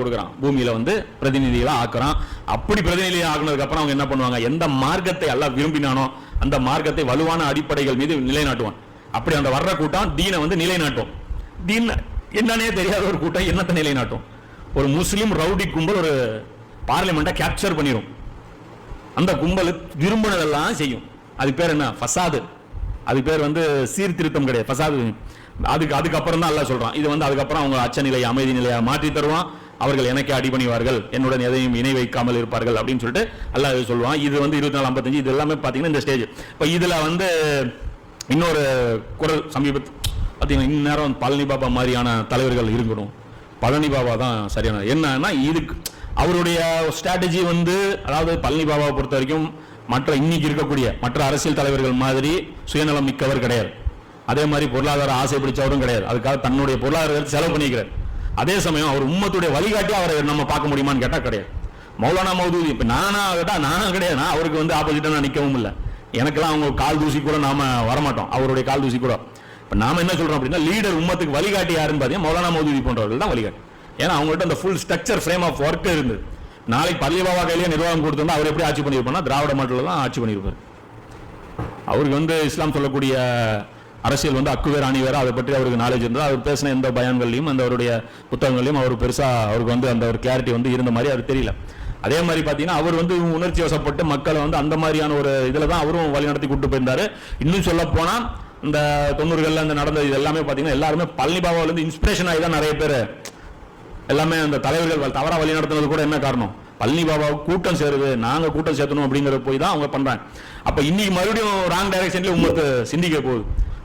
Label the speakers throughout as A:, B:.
A: கொடுக்குறான். பூமியில வந்து பிரதிநிதிகளாக ஆக்குறான். அப்படி பிரதிநிதியா ஆக்குனதுக்கு அப்புறம் அவங்க என்ன பண்ணுவாங்க? எந்த மார்க்கத்தை எல்லாம் விரும்பினானோ அந்த மார்க்கத்தை வலுவான அடிப்படைகள் மீது நிலைநாட்டுவான். அப்படி அந்த வர்ற கூட்டம் தீனை வந்து நிலைநாட்டும். தீன் என்னன்னே தெரியாத ஒரு கூட்டம் என்னத்தை நிலைநாட்டும்? ஒரு முஸ்லீம் ரவுடி கும்பல் ஒரு பார்லிமெண்ட்டை கேப்சர் பண்ணிடும் அந்த கும்பல் விரும்பினதெல்லாம் செய்யும். அது பேர் என்ன? ஃபசாது. அது பேர் வந்து சீர்திருத்தம் கிடையாது. ஃபசாது. அதுக்கு அதுக்கப்புறம் தான் எல்லாம் சொல்றான். இது வந்து அதுக்கப்புறம் அவங்க அச்ச நிலையை அமைதி நிலையை மாற்றி தருவான். அவர்கள் எனக்கே அடிபணிவார்கள் என்னுடன் எதையும் இணை வைக்காமல் இருப்பார்கள் அப்படின்னு சொல்லிட்டு அல்லாஹ் இது சொல்லுவான். இது வந்து இருபத்தி நாலு ஐம்பத்தஞ்சு இது எல்லாமே பார்த்தீங்கன்னா இந்த ஸ்டேஜ் இப்போ இதில் வந்து இன்னொரு குரல் சமீபத் பார்த்தீங்கன்னா இந்நேரம் பழனி பாபா மாதிரியான தலைவர்கள் இருக்கணும். பழனி பாபா தான் சரியான என்னன்னா இதுக்கு அவருடைய ஸ்ட்ராட்டஜி வந்து அதாவது பழனி பாபாவை பொறுத்த வரைக்கும் மற்ற இன்னைக்கு இருக்கக்கூடிய மற்ற அரசியல் தலைவர்கள் மாதிரி சுயநலம் மிக்கவர் கிடையாது. அதே மாதிரி பொருளாதார ஆசை பிடிச்சவரும் கிடையாது. அதுக்காக தன்னுடைய பொருளாதாரத்தை செலவு பண்ணிக்கிறார். அதே சமயம் அவர் உம்மத்துடைய வழிகாட்டி அவரை நம்ம பார்க்க முடியுமான்னு கேட்டால் கிடையாது. மௌலானா மௌதூதி இப்போ நானா கேட்டால் நானா கிடையாது. நான் அவருக்கு வந்து ஆப்போசிட்டாக நான் நிற்கவும் இல்லை. எனக்கெல்லாம் அவங்க கால் தூசி கூட நாம வரமாட்டோம். அவருடைய கால் தூசி கூட. இப்போ நாம என்ன சொல்கிறோம் அப்படின்னா லீடர் உம்மத்துக்கு வழிகாட்டி யாருன்னு பார்த்தீங்கன்னா மௌலானா மௌதூதி போன்றவர்கள் தான் வழிகாட்டி. ஏன்னா அவங்கள்ட்ட அந்த full structure frame of work இருந்தது. நாளைக்கு பள்ளிபாபா கையிலேயே நிர்வாகம் கொடுத்துருந்தா அவர் எப்படி ஆட்சி பண்ணியிருப்பார்னா திராவிட மாட்டில் தான் ஆட்சி பண்ணியிருப்பார். அவருக்கு வந்து இஸ்லாம் சொல்லக்கூடிய அரசியல் வந்து அக்குவேர் அணிவேர் அதை பற்றி அவருக்கு நாலேஜ் இருந்தால் அவர் பேசின எந்த பயான்கள்லையும் அந்த அவருடைய புத்தகங்களையும் அவர் பெருசாக அவருக்கு வந்து அந்த ஒரு கிளாரிட்டி வந்து இருந்த மாதிரி அது தெரியல. அதே மாதிரி பார்த்தீங்கன்னா அவர் வந்து உணர்ச்சி வசப்பட்டு மக்களை வந்து அந்த மாதிரியான ஒரு இதில் தான் அவரும் வழிநடத்தி கூட்டு போயிருந்தாரு. இன்னும் சொல்ல போனால் இந்த தொண்ணூறுகளில் அந்த நடந்த இது எல்லாமே பார்த்தீங்கன்னா எல்லாருமே பழனி பாபாவில இருந்து இன்ஸ்பிரேஷன் ஆகி தான் நிறைய பேர் எல்லாமே அந்த தலைவர்கள் தவறாக வழி நடத்துனது கூட என்ன காரணம்? பழனி பாபாவுக்கு கூட்டம் சேருது நாங்கள் கூட்டம் சேர்த்தணும் அப்படிங்கிற போய் தான் அவங்க பண்ணுறாங்க அப்போ இன்னைக்கு மறுபடியும் ராங் டைரக்ஷன்லேயே உங்களுக்கு சிந்திக்க போகுது.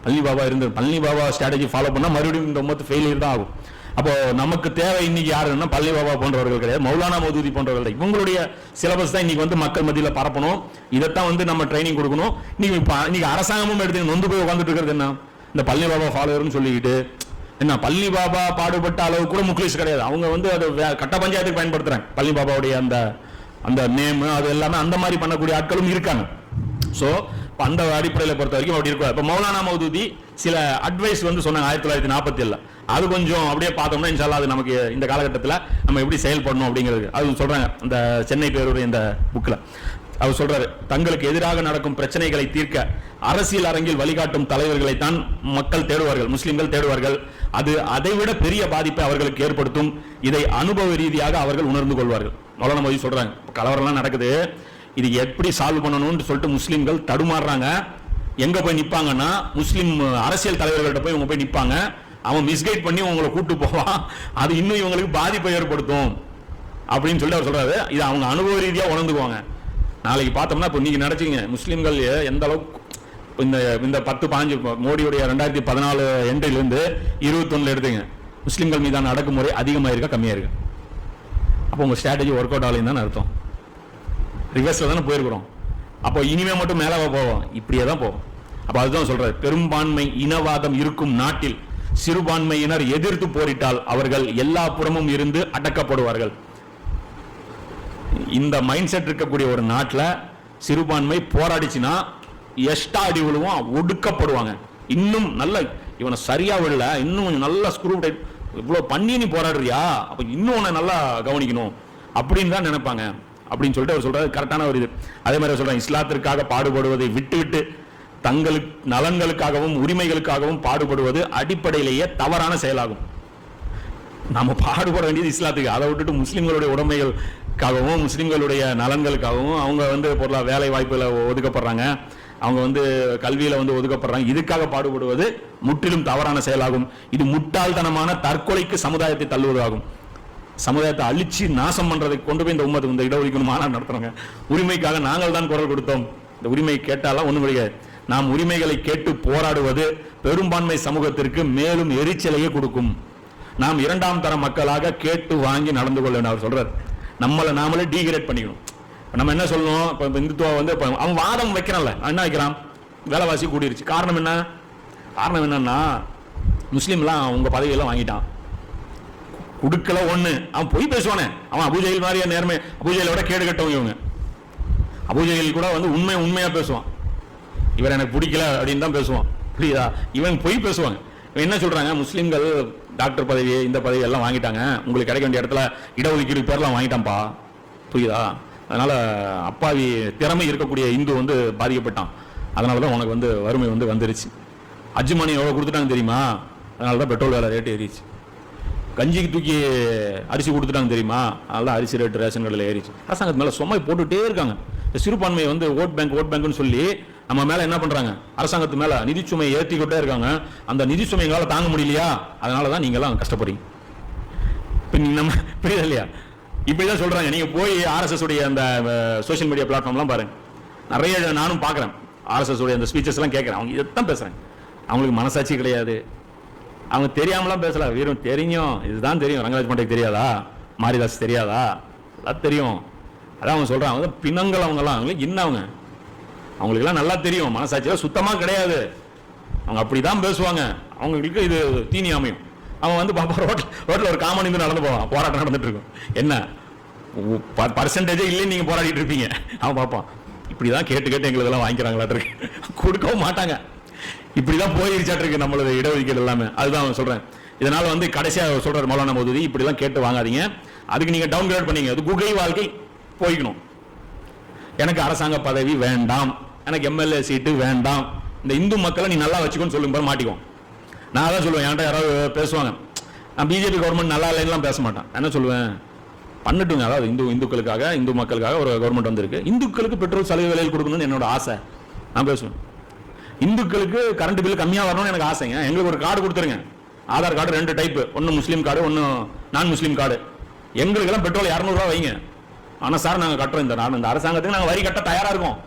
A: பழனி பாபா இருந்து பழனி பாபா ஸ்ட்ராட்டஜி ஃபாலோ பண்ணால் மறுபடியும் இந்த உமத்து ஃபெயிலியர் தான் ஆகும். அப்போ நமக்கு தேவை இன்னைக்கு யாருன்னா பழனி பாபா போன்றவர்கள் கிடையாது. மௌலானா மௌதூதி போன்றவர்கள் தான். இவங்களுடைய சிலபஸ் தான் இன்னைக்கு வந்து மக்கள் மத்தியில் பரப்பணும். இதைத்தான் வந்து நம்ம ட்ரைனிங் கொடுக்கணும். இன்னைக்கு இப்போ இன்னைக்கு அரசாங்கமும் எடுத்து நொந்து போய் உட்காந்துட்டு இருக்கிறது என்ன? இந்த பழனி பாபா ஃபாலோவர்னு சொல்லிக்கிட்டு என்ன பழனி பாபா பாடுபட்ட அளவு கூட முக்லீஷ் கிடையாது. அவங்க வந்து அது கட்ட பஞ்சாயத்துக்கு பயன்படுத்துறாங்க. பழனி பாபாவுடைய அந்த அந்த நேம் அது எல்லாமே அந்த மாதிரி பண்ணக்கூடிய ஆட்களும் இருக்காங்க. ஸோ அந்த அடிப்படையில் பொறுத்த வரைக்கும் அப்படி இருக்கும் இப்போ மௌலானா மௌதூதி சில அட்வைஸ் வந்து சொன்னாங்க ஆயிரத்தி தொள்ளாயிரத்தி நாற்பத்தி ஏழில் அது கொஞ்சம் அப்படியே பார்த்தோம்னா இன்ஷால்லா அது நமக்கு இந்த காலகட்டத்தில் நம்ம எப்படி செயல்படணும் அப்படிங்கிறது. அது சொல்கிறாங்க இந்த சென்னை பேருடைய இந்த புக்கில் அவர் சொல்றாரு தங்களுக்கு எதிராக நடக்கும் பிரச்சனைகளை தீர்க்க அரசியல் அரங்கில் வழிகாட்டும் தலைவர்களை தான் மக்கள் தேடுவார்கள் முஸ்லிம்கள் தேடுவார்கள். அது அதைவிட பெரிய பாதிப்பை அவர்களுக்கு ஏற்படுத்தும். இதை அனுபவ ரீதியாக அவர்கள் உணர்ந்து கொள்வார்கள். மௌலானா மோதி சொல்றாங்க கலவரம்லாம் நடக்குது. இது எப்படி சால்வ் பண்ணணும்னு சொல்லிட்டு முஸ்லீம்கள் தடுமாறுறாங்க. எங்க போய் நிற்பாங்கன்னா முஸ்லீம் அரசியல் தலைவர்கள்ட்ட போய் இவங்க போய் நிற்பாங்க அவன் மிஸ்கைட் பண்ணி உங்களை கூட்டு போவான். அது இன்னும் இவங்களுக்கு பாதிப்பை ஏற்படுத்தும். அப்படின்னு சொல்லிட்டு அவர் சொல்றாரு. இது அவங்க அனுபவ ரீதியா உணர்ந்துக்குவாங்க. நாளைக்கு பார்த்தோம்னா இப்போ நீங்க நினைச்சீங்க முஸ்லீம்கள் எந்த அளவுக்கு இந்த இந்த பத்து பாஞ்சு மோடியுடைய ரெண்டாயிரத்தி பதினாலு எண்டிலிருந்து இருபத்தொன்னுல எடுத்தீங்க. முஸ்லீம்கள் மீதான அடக்குமுறை அதிகமாக இருக்கா கம்மியாக இருக்கு அப்போ உங்கள் ஸ்ட்ராட்டஜி ஒர்க் அவுட் ஆகலைன்னு தான் அர்த்தம். ரிவர்ஸில் தானே போயிருக்கிறோம். அப்போ இனிமே மட்டும் மேலே போவோம். இப்படியே தான் போவோம். அப்போ அதுதான் சொல்றாரு பெரும்பான்மை இனவாதம் இருக்கும் நாட்டில் சிறுபான்மையினர் எதிர்த்து போரிட்டால் அவர்கள் எல்லா புறமும் இருந்து அடக்கப்படுவார்கள். இந்த மைண்ட் செட் இருக்கக்கூடிய ஒரு நாட்டில் சிறுபான்மை போராடிச்சுன்னா எஷ்டா அடி விழுவும் ஒடுக்கப்படுவாங்க. இன்னும் நல்ல இவனை சரியா விடல இன்னும் கொஞ்சம் நல்லா ஸ்க்ரூ டைட் இவ்வளோ பண்ணி நீ போராடுறியா? அப்போ இன்னும் உன்னை நல்லா கவனிக்கணும். அப்படின்னு தான் நினைப்பாங்க. அப்படின்னு சொல்லிட்டு அவர் சொல்றாரு கரெக்டான ஒரு இது. அதே மாதிரி அவர் சொல்றாங்க இஸ்லாத்திற்காக பாடுபடுவதை விட்டுவிட்டு தங்களுக்கு நலன்களுக்காகவும் உரிமைகளுக்காகவும் பாடுபடுவது அடிப்படையிலேயே தவறான செயலாகும். நம்ம பாடுபட வேண்டியது இஸ்லாத்துக்கு. அதை விட்டுட்டு முஸ்லிம்களுடைய உடைமைகளுக்காகவும் முஸ்லிம்களுடைய நலன்களுக்காகவும் அவங்க வந்து பொருளா வேலை வாய்ப்புல ஒதுக்கப்படுறாங்க. அவங்க வந்து கல்வியில வந்து ஒதுக்கப்படுறாங்க. இதுக்காக பாடுபடுவது முற்றிலும் தவறான செயலாகும். இது முட்டாள்தனமான தற்கொலைக்கு சமுதாயத்தை தள்ளுவதாகும். சமுதாயத்தை அழிச்சு நாசம் பண்றதை கொண்டு போய் இந்த உம்மத்து இந்த இடஒதுக்கீடு மாநாடு நடத்துறாங்க. உரிமைக்காக நாங்கள் தான் குரல் கொடுத்தோம். இந்த உரிமை கேட்டாலாம் ஒன்றும் கிடையாது நாம் உரிமைகளை கேட்டு போராடுவது பெரும்பான்மை சமூகத்திற்கு மேலும் எரிச்சலையே கொடுக்கும். நாம் இரண்டாம் தர மக்களாக கேட்டு வாங்கி நடந்து கொள்ள வேண்டும். அவர் சொல்றாரு நம்மளை நாமளே டீகிரேட் பண்ணிக்கணும். நம்ம என்ன சொல்லணும்? இப்போ இந்துத்துவா வந்து அவன் வாதம் வைக்கிறான்ல. என்ன வைக்கிறான்? விலைவாசி கூடிருச்சு. காரணம் என்ன? காரணம் என்னன்னா முஸ்லீம்லாம் அவங்க பதவியெல்லாம் வாங்கிட்டான். குடுக்கல ஒண்ணு. அவன் பொய் பேசுவானே. அவன் அபுஜெயில் மாதிரியா நேர்மை அபுஜெயில விட கேடு கட்டவங்க இவங்க. அபுஜெயில் கூட வந்து உண்மை உண்மையா பேசுவான். இவர் எனக்கு பிடிக்கல அப்படின்னு தான் பேசுவான். புரியுதா? இவன் பொய் பேசுவாங்க இவன் என்ன சொல்றாங்க? முஸ்லீம்கள் டாக்டர் பதவி இந்த பதவி எல்லாம் வாங்கிட்டாங்க. உங்களுக்கு கிடைக்க வேண்டிய இடத்துல இடஒதுக்கீடு பேர்லாம் வாங்கிட்டான்ப்பா. புரியுதா? அதனால அப்பாவி திறமை இருக்கக்கூடிய இந்து வந்து பாதிக்கப்பட்டான். அதனால தான் உனக்கு வந்து வறுமை வந்து வந்துருச்சு. அஜு எவ்வளோ கொடுத்துட்டாங்க தெரியுமா? அதனால தான் பெட்ரோல் விலை ரேட்டு ஏறிச்சு கஞ்சிக்கு தூக்கி அரிசி கொடுத்துட்டாங்க தெரியுமா? அதெல்லாம் அரிசி ரேட்டு ரேஷன் கடையில் ஏறிச்சு. அரசாங்கத்து மேலே சுமை போட்டுகிட்டே இருக்காங்க. இந்த சிறுபான்மையை வந்து ஓட் பேங்க் ஓட் பேங்க்னு சொல்லி நம்ம மேலே என்ன பண்ணுறாங்க அரசாங்கத்து மேலே நிதி சுமையை ஏற்றிக்கிட்டே இருக்காங்க. அந்த நிதி சுமை எங்களால் தாங்க முடியலையா? அதனால தான் நீங்கள்லாம் கஷ்டப்படுறீங்க. இப்போ நம்ம புரியுது இல்லையா? இப்படி தான் சொல்கிறாங்க நீங்கள் போய் ஆர்எஸ்எஸ் உடைய அந்த சோஷியல் மீடியா பிளாட்ஃபார்ம்லாம் பாருங்க. நிறைய நானும் பார்க்குறேன். ஆர்எஸ்எஸ் உடைய அந்த ஸ்பீச்சஸ்லாம் கேட்குறேன். அவங்க இதைத்தான் பேசுகிறாங்க அவங்களுக்கு மனசாட்சி கிடையாது. அவங்க தெரியாமலாம் பேசல. வீரம் தெரியும். இதுதான் தெரியும். ரங்கராஜ் பாண்டேக்கு தெரியாதா? மாரிதாஸ் தெரியாதா? எல்லாம் தெரியும். அதான் அவங்க சொல்றாங்க. அவங்க பிணங்கள் அவங்கலாம் அவங்களுக்கு என்ன அவங்க? அவங்களுக்கெல்லாம் நல்லா தெரியும். மனசாட்சியெல்லாம் சுத்தமாக கிடையாது. அவங்க அப்படிதான் பேசுவாங்க. அவங்களுக்கு இது தீனி அமையும். அவன் வந்து பாப்பா ரோட்டில் ரோட்டில் ஒரு காமன் இருந்து நடந்து போவான். போராட்டம் நடந்துட்டு இருக்கும். என்ன? பர்சன்டேஜே இல்லைன்னு நீங்கள் போராடிட்டு இருப்பீங்க. அவன் பார்ப்பான் இப்படிதான் கேட்டு கேட்டு எங்களுக்கு எல்லாம் வாங்கிக்கிறாங்களாட்டு இருக்கு கொடுக்கவும் மாட்டாங்க. இப்படிதான் போயிருச்சாட்டு இருக்கு நம்மளது இடஒதுக்கீடு எல்லாமே. அதுதான் அவன் சொல்றேன். இதனால வந்து கடைசியா அவர் மௌலான மோதுதி இப்படிலாம் கேட்டு வாங்காதீங்க. அதுக்கு நீங்க டவுன் கிரேட் பண்ணீங்க. அது குகை வாழ்க்கை போய்க்கணும். எனக்கு அரசாங்க பதவி வேண்டாம். எனக்கு எம்எல்ஏ சீட்டு வேண்டாம். இந்த இந்து மக்களை நீ நல்லா வச்சுக்கோன்னு சொல்லுங்க மாட்டிக்கும் நான் அதான் சொல்லுவேன் என்கிட்ட யாராவது பேசுவாங்க. நான் பிஜேபி கவர்மெண்ட் நல்லா இல்லைன்னுலாம் பேச மாட்டேன். என்ன சொல்லுவேன்? பண்ணட்டுங்க. அதாவது இந்து இந்துக்களுக்காக இந்து மக்களுக்காக ஒரு கவர்மெண்ட் வந்திருக்கு. இந்துக்களுக்கு பெட்ரோல் சலுகை விலையில் கொடுக்கணும்னு என்னோட ஆசை. நான் பேசுவேன். இந்துக்களுக்கு கரண்ட் பில் கம்மியாக வரணும்னு எனக்கு ஆசைங்க. எங்களுக்கு ஒரு கார்டு கொடுத்துருங்க. ஆதார் கார்டு ரெண்டு டைப்பு ஒன்று முஸ்லீம் கார்டு ஒன்று நான் முஸ்லீம் கார்டு எங்களுக்கெல்லாம் பெட்ரோல் இரநூறுவா வைங்க. ஆனால் சார் நாங்கள் கட்டுறோம் இந்த நான் இந்த அரசாங்கத்துக்கு நாங்கள் வரி கட்ட தயாராக இருக்கோம்.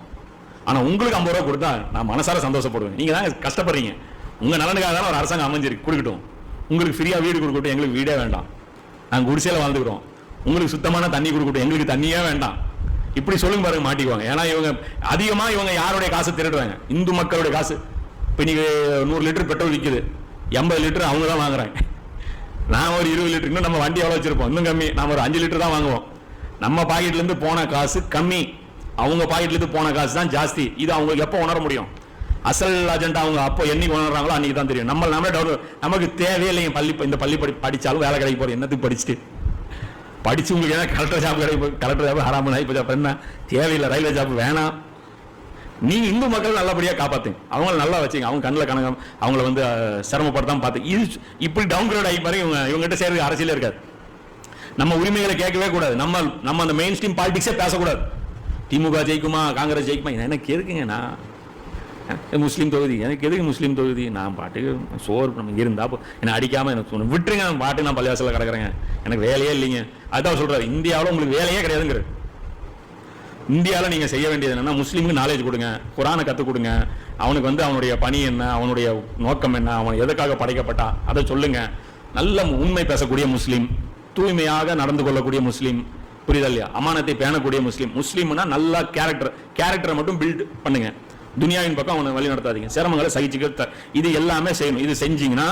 A: ஆனால் உங்களுக்கு ஐம்பது ரூபா கொடுத்தா நான் மனசார சந்தோஷப்படுவேன். நீங்கள் தாங்க கஷ்டப்படுறீங்க. உங்கள் நலனுக்காக தானே ஒரு அரசாங்கம் அமைஞ்சிருக்கு கொடுக்கட்டும். உங்களுக்கு ஃப்ரீயாக வீடு கொடுக்கட்டும். எங்களுக்கு வீடே வேண்டாம். நாங்கள் குடிசையில் வாழ்ந்துக்கிறோம். உங்களுக்கு சுத்தமான தண்ணி கொடுக்கட்டும். எங்களுக்கு தண்ணியே வேண்டாம். இப்படி சொல்லுங்க பாருங்க மாட்டிக்குவாங்க. ஏன்னா இவங்க அதிகமா இவங்க யாருடைய காசு திருடுவாங்க இந்து மக்களுடைய காசு. இப்போ நீங்க நூறு லிட்டர் பெட்ரோல் விற்குது எண்பது லிட்டர் அவங்க தான் வாங்குறாங்க. நான் ஒரு இருபது லிட்டர் இன்னும் நம்ம வண்டி எவ்வளோ வச்சிருப்போம்? இன்னும் கம்மி. நம்ம ஒரு அஞ்சு லிட்டர் தான் வாங்குவோம். நம்ம பாக்கெட்லேருந்து போன காசு கம்மி. அவங்க பாக்கெட்லேருந்து போன காசு தான் ஜாஸ்தி. இது அவங்களுக்கு எப்போ உணர முடியும்? அசல் அஜெண்டா அவங்க அப்போ என்னைக்கு உணர்றாங்களோ அன்னைக்கு தான் தெரியும். நம்ம நம்ம நமக்கு தேவையில்லைங்க பள்ளி இந்த பள்ளி படி படித்தாலும் வேலை கிடைக்க போறோம் என்னத்துக்கு படிச்சுட்டு? படிச்சு உங்களுக்கு ஏதாவது கலெக்டர் ஜாப் கிடைக்கும் கலெக்டர் ஜாப் ஹராமன் இப்போ ஜாப் என்ன? தேவையில்லை ரயில்வே ஜாப் வேணாம். நீ இந்து மக்கள் நல்லபடியாக காப்பாற்றுங்க அவங்கள நல்லா வச்சுங்க. அவங்க கண்ணில் கணக்கம் அவங்கள வந்து சிரமப்படுத்தாமல் பார்த்து. இது இப்படி டவுன் கிரேட் ஆகி பாருங்க இவங்க இவங்ககிட்ட சேர்றது அரசியலே இருக்காது. நம்ம உரிமைகளை கேட்கவே கூடாது. நம்ம நம்ம அந்த மெயின் ஸ்ட்ரீம் பாலிடிக்ஸே பேசக்கூடாது. திமுக ஜெயிக்குமா காங்கிரஸ் ஜெயிக்குமா? என்ன எனக்கு நான்? முஸ்லீம் தொகுதி. எனக்கு எதுக்கு முஸ்லீம் தொகுதி? நான் பாட்டுக்கு சோறு நம்ம இருந்தா போ- என்னை அடிக்காம எனக்கு சொன்ன விட்டுருங்க நான் பாட்டு நான் பள்ளிவாசலில் கிடக்குறேங்க. எனக்கு வேலையே இல்லைங்க. அதுதான் சொல்றாரு. இந்தியாவில் உங்களுக்கு வேலையே கிடையாதுங்கிறது இந்தியாவில் நீங்கள் செய்ய வேண்டியது என்னென்னா முஸ்லீமுக்கு நாலேஜ் கொடுங்க. குரானை கற்றுக் கொடுங்க. அவனுக்கு வந்து அவனுடைய பணி என்ன அவனுடைய நோக்கம் என்ன அவன் எதுக்காக படைக்கப்பட்டா அதை சொல்லுங்க. நல்ல உண்மை பேசக்கூடிய முஸ்லீம் தூய்மையாக நடந்து கொள்ளக்கூடிய முஸ்லீம். புரியுதா இல்லையா? அமானத்தை பேணக்கூடிய முஸ்லீம். முஸ்லீம்னா நல்லா கேரக்டர் கேரக்டரை மட்டும் பில்ட் பண்ணுங்கள் துனியாவின் பக்கம் அவனை வழி நடத்தாதீங்க. சிரமங்களை சகிச்சுக்க இது எல்லாமே செய்யணும். இது செஞ்சீங்கன்னா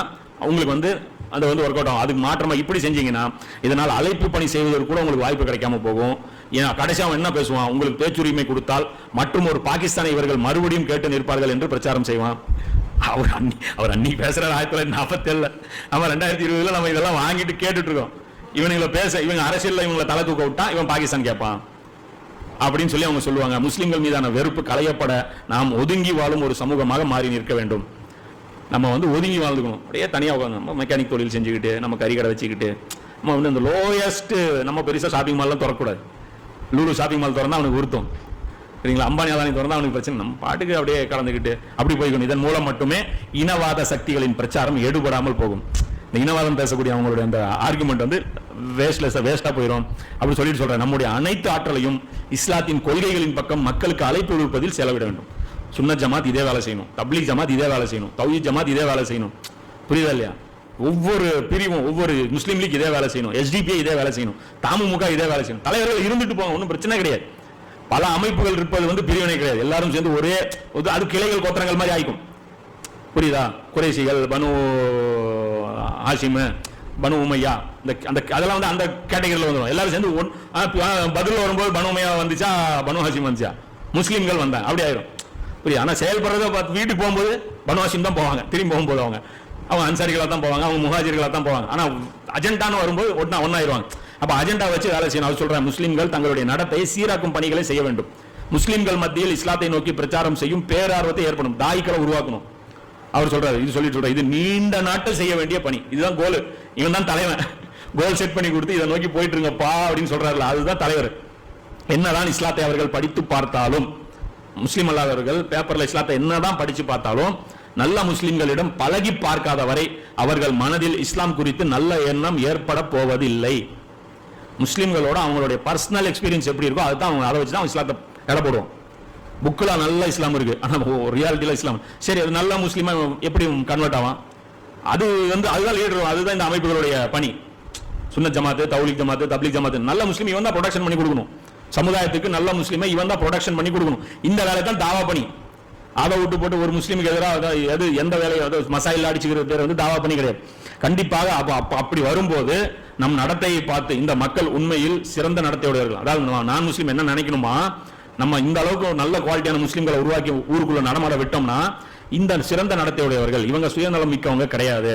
A: உங்களுக்கு வந்து அது வந்து ஒர்க் அவுட் ஆகும். அதுக்கு மாற்றமாக இப்படி செஞ்சீங்கன்னா இதனால் அழைப்பு பணி செய்வதற்கு கூட உங்களுக்கு வாய்ப்பு கிடைக்காம போகும். ஏன்னா கடைசி அவன் என்ன பேசுவான்? உங்களுக்கு பேச்சுரிமை கொடுத்தால் மற்றும் ஒரு பாகிஸ்தானை இவர்கள் மறுபடியும் கேட்டு நிற்பார்கள் என்று பிரச்சாரம் செய்வான். அவர் அன்னி அவர் அன்னி பேசுகிறார் ஆயிரத்தி தொள்ளாயிரத்தி நாற்பத்தேழுல நம்ம ரெண்டாயிரத்தி இருபதுல நம்ம இதெல்லாம் வாங்கிட்டு கேட்டுட்ருக்கோம் இவனுங்களை பேச இவங்க அரசியலில் இவங்களை தலை தூக்க விட்டா இவன் பாகிஸ்தான் கேட்பான். அப்படின்னு சொல்லி அவங்க சொல்லுவாங்க. முஸ்லீம்கள் மீதான வெறுப்பு களையப்பட நாம் ஒதுங்கி வாழும் ஒரு சமூகமாக மாறி நிற்க வேண்டும். நம்ம வந்து ஒதுங்கி வாழ்ந்துக்கணும். அப்படியே தனியாக உட்காந்து நம்ம மெக்கானிக் தொழில் செஞ்சுக்கிட்டு நம்ம கறிக்கடை வச்சுக்கிட்டு நம்ம வந்து இந்த லோயஸ்ட்டு நம்ம பெருசாக ஷாப்பிங் மால்லாம் திறக்கக்கூடாது. லூலு ஷாப்பிங் மால் திறந்தால் அவனுக்கு உருத்தம் சரிங்களா? அம்பானி அதானி திறந்தால் அவனுக்கு பிரச்சனை. நம்ம பாட்டுக்கு அப்படியே கலந்துக்கிட்டு அப்படி போய்க்கணும். இதன் மூலம் மட்டுமே இனவாத சக்திகளின் பிரச்சாரம் எடுபடாமல் போகும். இந்த இனவாதம் பேசக்கூடிய அவங்களுடைய அந்த ஆர்குமெண்ட் வந்து வேஸ்ட்லெஸ் வேஸ்ட்டாக போயிடும் அப்படின்னு சொல்லிட்டு சொல்றேன் நம்முடைய அனைத்து ஆற்றலையும் இஸ்லாத்தின் கொள்கைகளின் பக்கம் மக்களுக்கு அழைப்பு விடுப்பதில் செலவிட வேண்டும். சுன்ன ஜமாத் இதே வேலை செய்யணும். தப்லீக் ஜமாத் இதே வேலை செய்யணும். தௌஹி ஜமாத் இதே வேலை செய்யணும். புரியுதா இல்லையா? ஒவ்வொரு பிரிவும் ஒவ்வொரு முஸ்லீம் லீக் இதே வேலை செய்யணும். எஸ்டிபிஐ இதே வேலை செய்யணும். தாமுமுக இதே வேலை செய்யணும். தலைவர்கள் இருந்துட்டு போங்க ஒன்றும் பிரச்சனை கிடையாது. பல அமைப்புகள் இருப்பது வந்து பிரிவினை கிடையாது. எல்லாரும் சேர்ந்து ஒரே அது கிளைகள் கோத்திரங்கள் மாதிரி ஆயிக்கும். புரியுதா? குறைசிகள் பனு ஆசிமு பனு உமையா. இந்த அந்த அதெல்லாம் வந்து அந்த கேட்டகரியில் வந்துடும் எல்லாரும் சேர்ந்து ஒன் பதில் வரும்போது பனு உமையா வந்துச்சா பனு ஹாசிம் வந்துச்சா? முஸ்லீம்கள் வந்தாங்க. அப்படி ஆயிரும். புரியுது? ஆனால் செயல்படுறத பார்த்து வீட்டுக்கு போகும்போது பனு ஹாசிம் தான் போவாங்க. திரும்பி போகும்போது அவங்க. அவங்க அன்சாரிகளாக தான் போவாங்க. அவங்க முஹாஜிர்களாக தான் போவாங்க. ஆனால் அஜெண்டான்னு வரும்போது ஒன்னா ஒன்னாயிருவாங்க. அப்போ அஜெண்டா வச்சு வேலை செய்யணும். அவர் சொல்கிறேன் முஸ்லீம்கள் தங்களுடைய நடத்தை சீராக்கும் பணிகளை செய்ய வேண்டும். முஸ்லீம்கள் மத்தியில் இஸ்லாத்தை நோக்கி பிரச்சாரம் செய்யும் பேரார்வத்தை ஏற்படும். தாய்க்களை உருவாக்கணும். அவர் சொல்றாரு இது சொல்லிட்டு சொல்றாரு இது நீண்ட நாட்கள் செய்ய வேண்டிய பணி. இதுதான் கோல் இவன் தான் தலைவன். கோல் செட் பண்ணி கொடுத்து இதை நோக்கி போயிட்டு இருங்கப்பா அப்படின்னு சொல்றாருல அதுதான் தலைவர். என்னதான் இஸ்லாத்தை அவர்கள் படித்து பார்த்தாலும் முஸ்லீம் அல்லாதவர்கள் பேப்பர்ல இஸ்லாத்தை என்னதான் படிச்சு பார்த்தாலும் நல்ல முஸ்லிம்களிடம் பழகி பார்க்காத வரை அவர்கள் மனதில் இஸ்லாம் குறித்து நல்ல எண்ணம் ஏற்பட போவதில்லை. முஸ்லிம்களோட அவங்களுடைய பர்சனல் எக்ஸ்பீரியன்ஸ் எப்படி இருக்கோ அதுதான் அவங்க அதை வச்சு தான் இஸ்லாத்தை எடை போடுவோம். புக்கில் நல்ல இஸ்லாம் இருக்குது ஆனால் ரியாலிட்டியில் இஸ்லாம். சரி அது நல்ல முஸ்லீமாக எப்படி கன்வெர்ட் ஆவான்? அது வந்து அதுதான் லீடர் அதுதான் இந்த அமைப்புகளுடைய பணி. சுன்னத் ஜமாத்து தௌலிக் ஜமாத்து தப்லிக் ஜமாத்து. நல்ல முஸ்லீம் இவன் தான் ப்ரொடக்ஷன் பண்ணி கொடுக்கணும். சமுதாயத்துக்கு நல்ல முஸ்லீமை இவன் தான் ப்ரொடக்ஷன் பண்ணி கொடுக்கணும். இந்த வேலை தான் தாவா பணி. அதை விட்டு போட்டு ஒரு முஸ்லீமுக்கு எதிராக எது எந்த வேலையை அதாவது மசாயில் அடிச்சுக்கிற பேர் வந்து தாவா பண்ணி கிடையாது. கண்டிப்பாக அப்போ அப்போ அப்படி வரும்போது நம் நடத்தையை பார்த்து இந்த மக்கள் உண்மையில் சிறந்த நடத்தையுடையவர்கள். அதாவது நான் முஸ்லீம் என்ன நினைக்கணுமா? நம்ம இந்த அளவுக்கு ஒரு நல்ல குவாலிட்டியான முஸ்லீம்களை உருவாக்கி ஊருக்குள்ள நடமாட விட்டோம்னா இந்த சிறந்த நடத்தையுடையவர்கள் இவங்க சுயநலம் மிக்கவங்க கிடையாது.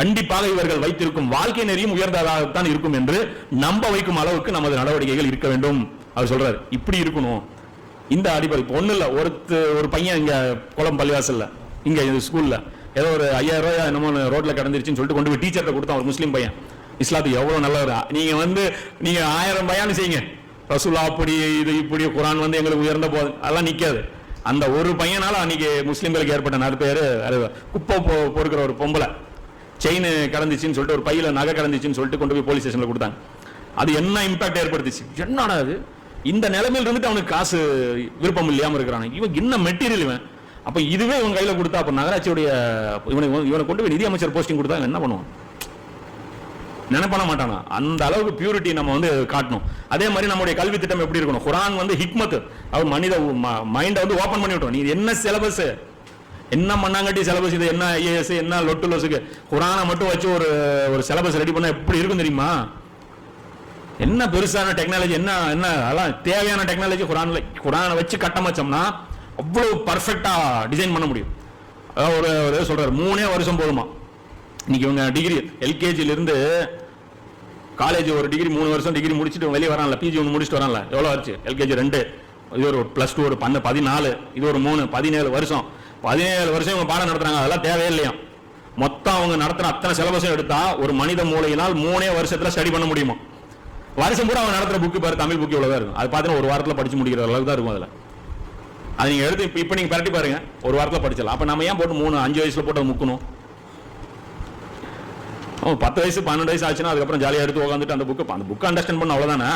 A: கண்டிப்பாக இவர்கள் வைத்திருக்கும் வாழ்க்கை நெறியும் உயர்ந்ததாகத்தான் இருக்கும் என்று நம்ப வைக்கும் அளவுக்கு நமது நடவடிக்கைகள் இருக்க வேண்டும். அவர் சொல்றாரு இப்படி இருக்கணும். இந்த அடிப்படை இப்போ ஒன்றும் இல்லை ஒருத்த ஒரு பையன் இங்கே குளம் பள்ளிவாசல்ல இங்கே இது ஸ்கூலில் ஏதோ ஒரு ஐயாயிரம் ரூபாய் என்னமோ ரோட்டில் கிடந்துருச்சுன்னு சொல்லிட்டு கொண்டு போய் டீச்சர்கிட்ட கொடுத்தான் ஒரு முஸ்லீம் பையன். இஸ்லாத்துக்கு எவ்வளோ நல்லவர். நீங்கள் வந்து நீங்கள் ஆயிரம் பயானு செய்யுங்க. ரசூலா அப்படி இது இப்படி குரான் வந்து எங்களுக்கு உயர்ந்த போது அதெல்லாம் நிற்காது அந்த ஒரு பையனால அன்னைக்கு முஸ்லீம்களுக்கு ஏற்பட்ட நற்பெயர் குப்பை போ பொறுக்கிற ஒரு பொம்பளை. செயின் கடந்துச்சுன்னு சொல்லிட்டு ஒரு பையில நகை கடந்துச்சுன்னு சொல்லிட்டு கொண்டு போய் போலீஸ் ஸ்டேஷன்ல கொடுத்தாங்க. அது என்ன இம்பாக்ட் ஏற்படுத்துச்சு? என்னடா அது இந்த நிலைமையில் இருந்துட்டு அவனுக்கு காசு விருப்பம் இல்லாமல் இருக்கிறான். இவன் என்ன மெட்டீரியல் இவன்? அப்ப இதுவே இவன் கையில கொடுத்தா அப்ப நகராட்சியுடைய இவனை இவனை கொண்டு போய் நிதி அமைச்சர் போஸ்டிங் கொடுத்தா என்ன பண்ணுவான்? நினைப்பட மாட்டானா? அந்த அளவுக்கு பியூரிட்டி நம்ம வந்து காட்டணும். அதே மாதிரி நம்முடைய கல்வி திட்டம் எப்படி இருக்கணும்? குரான் வந்து ஹிக்மத். அவர் மனித மைண்டை வந்து ஓப்பன் பண்ணி விட்டோம். நீ என்ன சிலபஸ் என்ன மண்ணாங்கட்டி சிலபஸ் இது? என்ன ஐஏஎஸ் என்ன லொட்டு லொசுக்கு குரானை மட்டும் வச்சு ஒரு ஒரு சிலபஸ் ரெடி பண்ணால் எப்படி இருக்கும் தெரியுமா? என்ன பெருசான டெக்னாலஜி என்ன என்ன அதெல்லாம் தேவையான டெக்னாலஜி குரானில் குரானை வச்சு கட்டமைச்சோம்னா அவ்வளோ பர்ஃபெக்டாக டிசைன் பண்ண முடியும். அதாவது ஒரு ஒரு மூணே வருஷம் போதுமா? இன்னைக்கு இவங்க டிகிரி எல்கேஜிலேருந்து காலேஜ் ஒரு டிகிரி மூணு வருஷம் டிகிரி முடிச்சுட்டு வெளியே வரான்ல பிஜி ஒன்று முடிச்சுட்டு வரான்ல. எவ்வளோ ஆச்சு? எல்கேஜி ரெண்டு. இது ஒரு ப்ளஸ் டூ ஒரு பன்ன பதினாலு. இது ஒரு மூணு பதினேழு வருஷம். பதினேழு வருஷம் இவங்க பாடம் நடத்துறாங்க. அதெல்லாம் தேவையே இல்லையா மொத்தம் அவங்க நடத்துகிற அத்தனை சிலபஸும் எடுத்தா ஒரு மனித மூளையினால் மூணே வருஷத்துல ஸ்டடி பண்ண முடியுமா? வருஷம் பூரா அவங்க நடத்துற புக்கு பாரு தமிழ் புக்கு இவ்வளவுதான் இருக்கும். அது பார்த்தீங்கன்னா ஒரு வாரத்தில் படிச்சு முடிக்கிற அளவுக்கு தான் இருக்கும் அதில். அது நீங்க எடுத்து இப்போ இப்போ நீங்க பரட்டி பாருங்க. ஒரு வாரத்தில் படிச்சிடலாம். அப்போ நம்ம ஏன் போட்டு மூணு அஞ்சு வயசுல போட்டு முக்கணும்? ஓ பத்து வயசு பன்னெண்டு வயசு ஆச்சுன்னா அதுக்கப்புறம் ஜாலியாக எடுத்து உட்காந்துட்டு அந்த புக்கு அந்த புக்கை அண்டர்ஸ்டாண்ட் பண்ண அவ்வளோதானே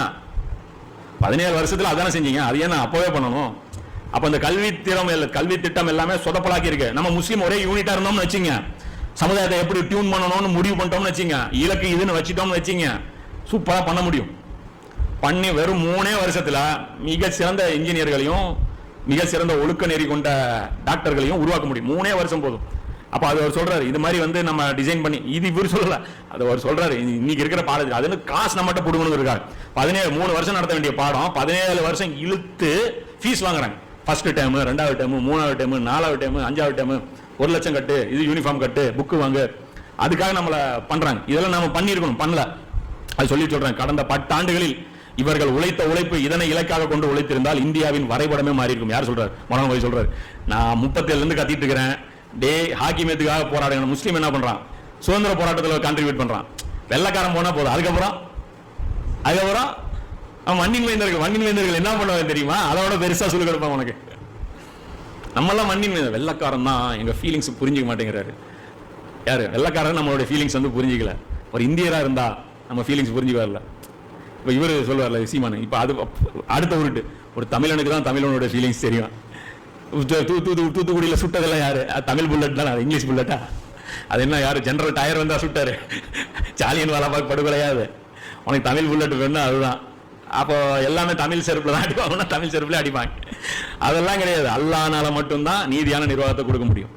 A: பதினேழு வருஷத்தில் அதானே செஞ்சீங்க. அது ஏன் அப்போவே பண்ணணும். அப்போ இந்த கல்வி திறம் இல்லை கல்வி திட்டம் எல்லாமே சொதப்பலாக்கி இருக்கு. நம்ம முஸ்லீம் ஒரே யூனிட்டாக இருந்தோம்னு வச்சுங்க. சமுதாயத்தை எப்படி டியூன் பண்ணணும்னு முடிவு பண்ணிட்டோம்னு வச்சுங்க. இலக்கு இதுன்னு வச்சுட்டோம்னு வச்சுங்க. சூப்பராக பண்ண முடியும். பண்ணி வெறும் மூணே வருஷத்தில் மிக சிறந்த இன்ஜினியர்களையும் மிக சிறந்த ஒழுக்க நெறி கொண்ட டாக்டர்களையும் உருவாக்க முடியும். மூணே வருஷம் போதும். அப்போ அது அவர் சொல்கிறாரு இது மாதிரி வந்து நம்ம டிசைன் பண்ணி இது இவர் சொல்லல. அது அவர் சொல்கிறாரு இன்னைக்கு இருக்கிற பாடத்தில் அது வந்து காசு நம்மகிட்ட போடுங்கன்னு இருக்காரு. பதினேழு மூணு வருஷம் நடத்த வேண்டிய பாடம் பதினேழு வருஷம் இழுத்து ஃபீஸ் வாங்குறாங்க. ஃபர்ஸ்ட் டைமு ரெண்டாவது டைமு மூணாவது டைமு நாலாவது டைமு அஞ்சாவது டைமு ஒரு லட்சம் கட்டு இது யூனிஃபார்ம் கட்டு புக்கு வாங்கு. அதுக்காக நம்மளை பண்ணுறாங்க இதெல்லாம் நம்ம பண்ணியிருக்கணும் பண்ணல. அது சொல்லி சொல்கிறேன் கடந்த பத்தாண்டுகளில் இவர்கள் உழைத்த உழைப்பு இதனை இலக்காக கொண்டு உழைத்திருந்தால் இந்தியாவின் வரைபடமே மாறி இருக்கும் யார் சொல்றாரு? மனோகர் சொல்றாரு. நான் முப்பத்தேழுல இருந்து கத்திட்டு இருக்கிறேன். டே ஹாக்கி மேத்துக்காக போராடுங்க முஸ்லீம் என்ன பண்றான்? சுதந்திர போராட்டத்தில் கான்ட்ரிபியூட் பண்றான். வெள்ளக்காரன் போனால் போதும். அதுக்கப்புறம்? அதுக்கப்புறம்? மண்ணின் வேந்தர்கள் மண்ணின் வேந்தர்கள் என்ன பண்ணுவாங்க தெரியுமா? அதோட பெருசா சொல்லி கொடுப்பான் உனக்கு. நம்மளாம் மண்ணின் வேந்தர் வெள்ளக்காரன் தான். எங்க ஃபீலிங்ஸ் புரிஞ்சுக்க மாட்டேங்கிறாரு. யாரு? வெள்ளக்காரன் நம்மளுடைய ஃபீலிங்ஸ் வந்து புரிஞ்சிக்கல. ஒரு இந்தியரா இருந்தா நம்ம ஃபீலிங்ஸ் புரிஞ்சு வரல இப்போ இவர் சொல்லுவார்ல சீமானு. இப்போ அது அடுத்த உருட்டு. ஒரு தமிழனுக்கு தான் தமிழனோட ஃபீலிங்ஸ் தெரியும். தூத்து தூத்துக்குடியில் சுட்டதெல்லாம் யாரு? தமிழ் புல்லட் தான்? அது இங்கிலீஷ் புல்லட்டா அது என்ன யாரு? ஜென்ரல் டயர் வந்தா சுட்டாரு. ஜாலியன் வாலாபாக் படுகொலையாது உனக்கு தமிழ் புல்லட் வேணும் அதுதான். அப்போ எல்லாமே தமிழ் செருப்பில் தான் அடிப்பாங்கன்னா தமிழ் செருப்பில் அடிப்பாங்க. அதெல்லாம் கிடையாது. அல்லானால மட்டும்தான் நீதியான நிர்வாகத்தை கொடுக்க முடியும்.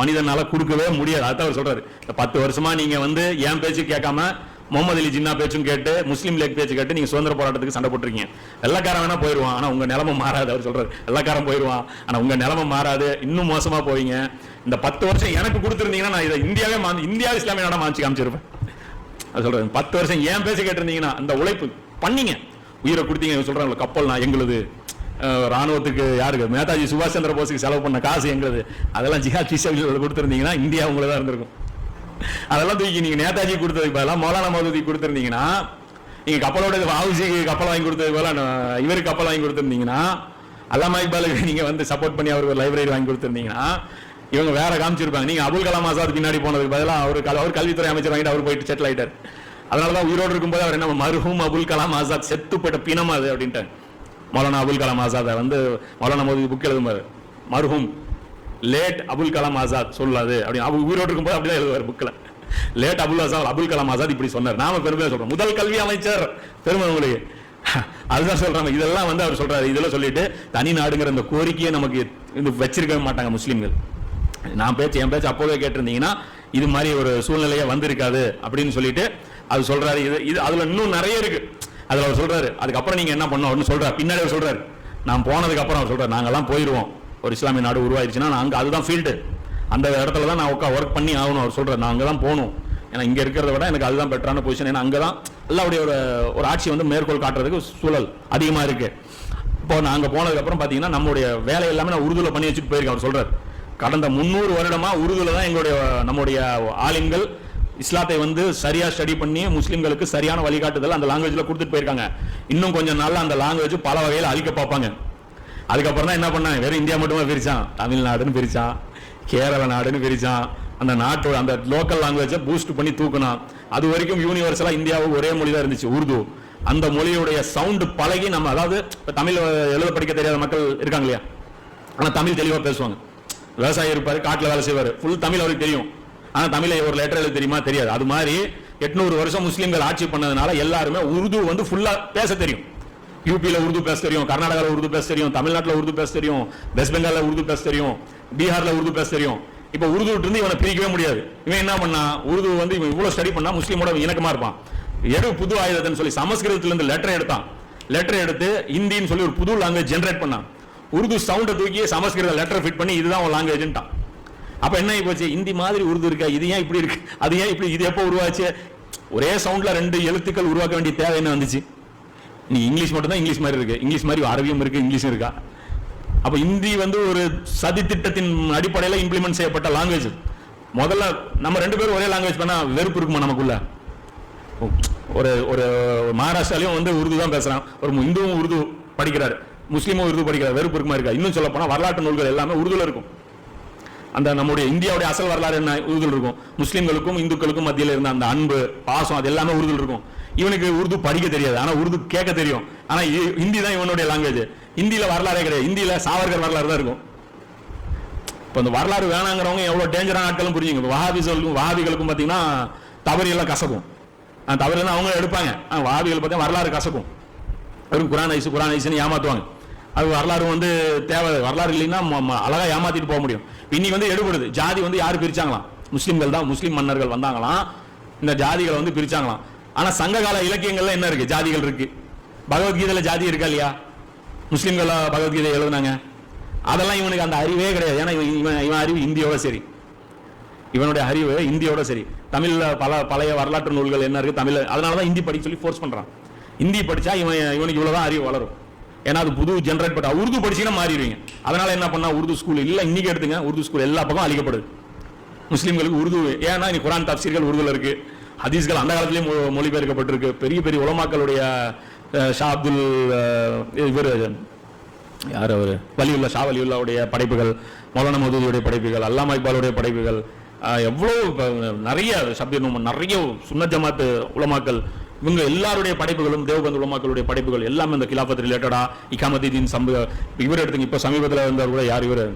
A: மனிதனால கொடுக்கவே முடியாது. அதான் அவர் சொல்றாரு. இந்த பத்து வருஷமா நீங்க வந்து என் பேச்சு கேட்காம முகமது அலி ஜின்னா பேச்சும் கேட்டு முஸ்லீம் லீக் பேச்சு கேட்டு நீங்க சுதந்திர போராட்டத்துக்கு சண்டை போட்டிருக்கீங்க. வெள்ளக்காரன் வேணா போயிருவான் ஆனா உங்க நிலமை மாறாது அவர் சொல்றாரு. வெள்ளக்காரன் போயிருவான் ஆனா உங்க நிலமை மாறாது இன்னும் மோசமா போவீங்க. இந்த பத்து வருஷம் எனக்கு கொடுத்துருந்தீங்கன்னா நான் இதை இந்தியாவே மா- இந்தியா இஸ்லாமிய நாடா மாற்றி காமிச்சிருப்பேன். அது சொல்றேன் பத்து வருஷம் ஏன் பேச கேட்டிருந்தீங்கன்னா அந்த உழைப்பு பண்ணீங்க. உயிரை கொடுத்தீங்க சொல்றாங்க கப்பல் நான் எங்களுது. ராணுவத்துக்கு யாருக்கு? நேதாஜி சுபாஷ் சந்திர போஸுக்கு செலவு பண்ண காசு எங்களுது. அதெல்லாம் ஜிஹாத் பிசபிள் கொடுத்துருந்தீங்கன்னா இந்தியா உங்களை தான் இருந்திருக்கும். அதெல்லாம் தூக்கி நீங்க நேதாஜி கொடுத்ததுக்கு பதிலாக மௌலானா மௌதூதி கொடுத்துருந்தீங்கன்னா நீங்க கப்பலோட வாவுசிக்கு கப்பல் வாங்கி கொடுத்தது போல நான் இவருக்கு கப்பல் வாங்கி கொடுத்துருந்தீங்கன்னா அல்லாமா இக்பாலுக்கு நீங்க வந்து சப்போர்ட் பண்ணி அவருக்கு ஒரு லைப்ரரி வாங்கி கொடுத்துருந்தீங்கன்னா இவங்க வேற காமிச்சிருப்பாங்க. நீங்க அபுல் கலாம் ஆசாத் பின்னாடி போனதுக்கு பதிலாக அவர் அவர் கல்வித்துறை அமைச்சர் வாங்கிட்டு அவர் போயிட்டு செட்டில் ஆயிட்டார். அதனால தான் உயிரோடு இருக்கும்போது அவர் என்ன மருகும் அபுல் கலாம் ஆசாத் செத்து பிணம் அது அப்படின்ட்டாங்க. மௌலானா அபுல் கலாம் ஆசாத் வந்து மௌலானா மோதி புக் எழுதுமாரு மருகும் லேட் அபுல் கலாம் ஆசாத் சொல்லாது அப்படி அவர் உயிரோடு இருக்கும்போது அப்படிதான் எழுதுவார் புக்கில். லேட் அபுல் ஆசாத் அபுல் கலாம் ஆசாத் இப்படி சொன்னார். நாம பெருமையாக சொல்றோம். முதல் கல்வி அமைச்சர். பெருமை உங்களுக்கு. அதுதான் சொல்றாங்க. இதெல்லாம் வந்து அவர் சொல்றாரு. இதெல்லாம் சொல்லிட்டு தனி நாடுங்கிற அந்த கோரிக்கையை நமக்கு இது வச்சிருக்கவே மாட்டாங்க முஸ்லீம்கள். நான் பேச்சு என் பேச்சு அப்போவே கேட்டிருந்தீங்கன்னா இது மாதிரி ஒரு சூழ்நிலையே வந்திருக்காது அப்படின்னு சொல்லிட்டு அது சொல்றாரு. இது இது அதுல இன்னும் நிறைய இருக்கு. அதுல அவர் சொல்றாரு. அதுக்கப்புறம் நீங்க என்ன பண்ணணும் அப்படின்னு சொல்றாரு. பின்னாடி அவர் சொல்றாரு. நான் போனதுக்கு அப்புறம் அவர் சொல்றாரு. நாங்கெல்லாம் போயிருவோம். ஒரு இஸ்லாமிய நாடு உருவாயிருச்சுன்னா நான் அங்கே அதுதான் ஃபீல்டு அந்த இடத்துல தான் நான் உட்கா ஒர்க் பண்ணி ஆகணும் அவர் சொல்கிறேன் நான் அங்கே தான் போகணும். ஏன்னா இங்கே இருக்கிறத விட எனக்கு அதுதான் பெட்டரான பொசிஷன் ஏன்னா அங்கே தான் அல்லாவுடைய ஒரு ஒரு ஆட்சி வந்து மேற்கோள் காட்டுறதுக்கு சூழல் அதிகமாக இருக்குது இப்போ நான் அங்கே போனதுக்கப்புறம் நம்மளுடைய வேலை எல்லாமே நான் உருதுல பண்ணி வச்சுட்டு போயிருக்கேன் அவர் சொல்கிறார் கடந்த முந்நூறு வருடமாக உருதுல தான் எங்களுடைய நம்முடைய ஆலிம்கள் இஸ்லாத்தை வந்து சரியாக ஸ்டடி பண்ணி முஸ்லீம்களுக்கு சரியான வழிகாட்டுதல் அந்த லாங்குவேஜில் கொடுத்துட்டு போயிருக்காங்க. இன்னும் கொஞ்சம் நாளில் அந்த லாங்குவேஜ் பல வகையில் அழிக்க பார்ப்பாங்க. அதுக்கப்புறம் தான் என்ன பண்ணாங்க? வெறும் இந்தியா மட்டுமா பிரிச்சான்? தமிழ்நாடுன்னு பிரிச்சான். கேரள நாடுன்னு பிரிச்சான். அந்த நாட்டோட அந்த லோக்கல் லாங்குவேஜை பூஸ்ட் பண்ணி தூக்குனான். அது வரைக்கும் யூனிவர்சலா இந்தியாவுக்கு ஒரே மொழி தான் இருந்துச்சு உருது. அந்த மொழியுடைய சவுண்ட் பழகி நம்ம அதாவது இப்போ தமிழ் எழுத படிக்க தெரியாத மக்கள் இருக்காங்க இல்லையா? ஆனா தமிழ் தெளிவா பேசுவாங்க. விவசாயி இருப்பாரு காட்டுல வேலை செய்வாரு. ஃபுல் தமிழ் அவருக்கு தெரியும். ஆனா தமிழை ஒரு லெட்டர் எழுத தெரியுமா? தெரியாது. அது மாதிரி எட்நூறு வருஷம் முஸ்லீம்கள் ஆட்சி பண்ணதுனால எல்லாருமே உருது வந்து ஃபுல்லா பேச தெரியும். யூபியில் உருது பேச தெரியும் கர்நாடகாவில் உருது பேச தெரியும் தமிழ்நாட்டில் உருது பேச தெரியும் வெஸ்ட் பெங்காலில் உருது பேச தெரியும் பீகாரில் உருது பேச தெரியும். இப்போ உருது இருந்து இவனை பிரிக்கவே முடியாது. இவன் என்ன பண்ணா உருது வந்து இவன் இவ்வளோ ஸ்டடி பண்ணா முஸ்லீமோட இணக்கமாக இருப்பான். எடு புது ஆயுதத்தைன்னு சொல்லி சமஸ்கிருதத்துலேருந்து லெட்டர் எடுத்தான். லெட்டர் எடுத்து ஹிந்தின்னு சொல்லி ஒரு புது லாங்குவேஜ் ஜென்ரேட் பண்ணான். உருது சவுண்டை தூக்கி சமஸ்கிருத லெட்டர் ஃபிட் பண்ணி இதுதான் உன் லாங்குவேஜ்ட்டான் அப்போ என்ன ஆகி போச்சு? இந்தி மாதிரி உருது இருக்கா? இது ஏன் இப்படி இருக்கு? அது ஏன் இப்படி இது எப்போ உருவாச்சு? ஒரே சவுண்டில் ரெண்டு எழுத்துக்கள் உருவாக்க வேண்டிய தேவை என்ன வந்துச்சு? நீ இங்கிலீஷ் மட்டும் தான் இங்கிலீஷ் மாதிரி இருக்கு. இங்கிலீஷ் மாதிரி அரபியும் இருக்கு இங்கிலீஷும் இருக்கா? அப்ப இந்தி வந்து ஒரு சதி திட்டத்தின் அடிப்படையில் இம்ப்ளிமெண்ட் செய்யப்பட்ட லாங்குவேஜ் முதல்ல நம்ம ரெண்டு பேரும் ஒரே லாங்குவேஜ் பண்ணா வெறுப்பு இருக்குமா நமக்குள்ள? ஒரு ஒரு மகாராஷ்டிராலையும் வந்து உருது தான் பேசுறான். ஒரு இந்துவும் உருது படிக்கிறாரு. முஸ்லீமும் உருது படிக்கிறார். வெறுப்பு இருக்குமா இருக்கா? இன்னும் சொல்ல போனா வரலாற்று நூல்கள் எல்லாமே உருதுல இருக்கும். அந்த நம்முடைய இந்தியாவுடைய அசல் வரலாறு என்ன? உருதுல இருக்கும். முஸ்லீம்களுக்கும் இந்துக்களுக்கும் மத்தியில் இருந்த அந்த அன்பு பாசம் அது எல்லாமே உருதுல இருக்கும். இவனுக்கு உருது படிக்க தெரியாது. ஆனா உருது கேட்க தெரியும். ஆனா இ- ஹிந்தி தான் இவனுடைய லாங்குவேஜ் ஹிந்தியில வரலாறே கிடையாது. ஹிந்தியில சாவர்கர் வரலாறு தான் இருக்கும். இப்போ இந்த வரலாறு வேணாங்கிறவங்க எவ்வளவு டேஞ்சரான ஆட்களும் புரிஞ்சுங்க இப்போ வஹாபிகளுக்கும் வஹாபிகளுக்கும் பார்த்தீங்கன்னா தவறு எல்லாம் கசக்கும். அந்த தவறு எல்லாம் அவங்க எடுப்பாங்க. ஆனா வஹாபிகள் பார்த்தா வரலாறு கசக்கும். வெறும் குரான் ஐசு குரான் ஐசுன்னு ஏமாத்துவாங்க. அது வரலாறு வந்து தேவை. வரலாறு இல்லைன்னா அழகாக அழகா ஏமாத்திட்டு போக முடியும். இன்னைக்கு வந்து எடுபடுது. ஜாதி வந்து யார் பிரிச்சாங்களாம்? முஸ்லீம்கள் தான். முஸ்லீம் மன்னர்கள் வந்தாங்களாம். இந்த ஜாதிகளை வந்து பிரிச்சாங்களாம். ஆனா சங்ககால இலக்கியங்கள்ல என்ன இருக்கு? ஜாதிகள் இருக்கு. பகவத்கீதையில ஜாதி இருக்கா இல்லையா? முஸ்லிம்கள் பகவத்கீதை எழுதுனாங்க. அதெல்லாம் இவனுக்கு அந்த அறிவே கிடையாது. ஏன்னா இவன் இவன் இவன் அறிவு இந்தியோட சரி. இவனுடைய அறிவு இந்தியோட சரி. தமிழ்ல பல பழைய வரலாற்று நூல்கள் என்ன இருக்கு? தமிழ் அதனால தான் ஹிந்தி படிக்க சொல்லி ஃபோர்ஸ் பண்றான். ஹிந்தி படிச்சா இவன் இவனுக்கு இவ்வளவுதான் அறிவு வளரும். ஏன்னா அது புது ஜென்ரேட் பட்டா உருது படிச்சீங்கன்னா மாறிடுவீங்க. அதனால என்ன பண்ணா? உருது ஸ்கூல் இல்லை இன்னைக்கு எடுத்துங்க உருது ஸ்கூல் எல்லா பக்கம் அழிக்கப்படுது. முஸ்லீம்களுக்கு உருது ஏன்னா இனி குரான் தப்சீர்கள் உருதுல இருக்கு. ஹதீஸ்கள் அந்த காலத்திலேயும் மொ- மொழிபெயர்க்கப்பட்டிருக்கு. பெரிய பெரிய உலமாக்களுடைய ஷா அப்துல் இவர் யார் அவர்? வலியுல்லா ஷா வலியுல்லாவுடைய படைப்புகள் மௌலான மதுதியுடைய படைப்புகள் அல்லாமா இக்பாலுடைய படைப்புகள் எவ்வளோ நிறைய ஷபீர் நிறைய சுன்னத் ஜமாத்து உலமாக்கள் இவங்க எல்லாருடைய படைப்புகளும் தேவபந்து உலமாக்களுடைய படைப்புகள் எல்லாமே இந்த கிலாபத் ரிலேட்டடா இகாமத்தீன் சம்பு இவர் எடுத்துங்க இப்போ சமீபத்தில் வந்தவர் கூட யார் இவர்?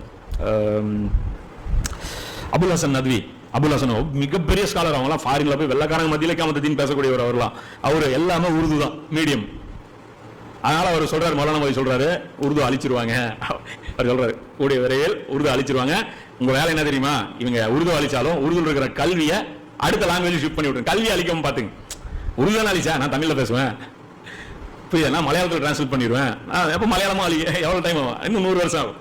A: அபுல் ஹசன் நத்வி. அபுல் ஹசன் மிகப்பெரிய ஸ்காலர் அவங்களாம் ஃபாரின்ல போய் வெள்ளக்காரங்க மத்தியில காமத்தீன் பேசக்கூடியவர் அவர்லாம். அவர் எல்லாமே உருது தான் மீடியம் அதனால அவர் சொல்றாரு மௌலானா மோதி சொல்றாரு உருது அழிச்சிருவாங்க. அவர் சொல்றாரு கூடிய விரைவில் உருது அழிச்சிருவாங்க. உங்க வேலை என்ன தெரியுமா? இவங்க உருது அழிச்சாலும் உருதுல இருக்கிற கல்வியை அடுத்த லாங்குவேஜ் ஷிஃப்ட் பண்ணி விட்டுருங்க. கல்வி அழிக்காம பாத்துங்க. உருதுதான் அழிச்சா? நான் தமிழ்ல பேசுவேன். புரியுதா? நான் மலையாளத்தில் டிரான்ஸ்லேட் பண்ணிடுவேன். எப்போ மலையாளமா அழி எவ்வளோ டைம் ஆகும்? இன்னும் நூறு வருஷம் ஆகும்.